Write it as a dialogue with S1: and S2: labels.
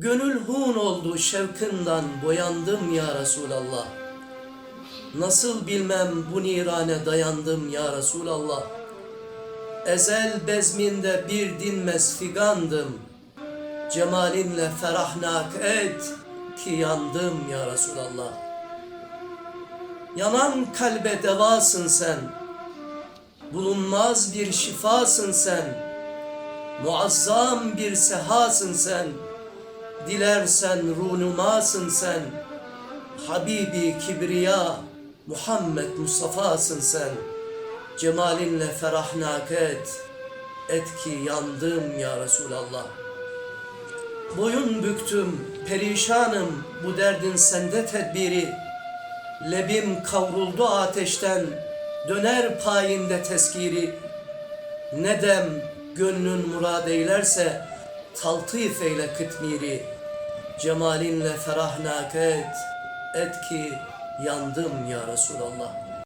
S1: Gönül hun oldu şevkından boyandım ya Resulallah. Nasıl bilmem bu nirane dayandım ya Resulallah. Ezel bezminde bir dinmez figandım. Cemalinle ferahnak et ki yandım ya Resulallah. Yanan kalbe devasın sen. Bulunmaz bir şifasın sen. Muazzam bir sehasın sen. Dilersen runumasın sen. Habibi Kibriya Muhammed Mustafa'sın sen. Cemalinle ferahnak et. Et ki yandım ya Resulallah. Boyun büktüm, perişanım bu derdin sende tedbiri. Lebim kavruldu ateşten, döner payinde teskiri. Ne dem gönlün murad eylerse, taltif eyle kıtmiri. Cemalinle ferahnak et, et ki yandım ya Resulallah.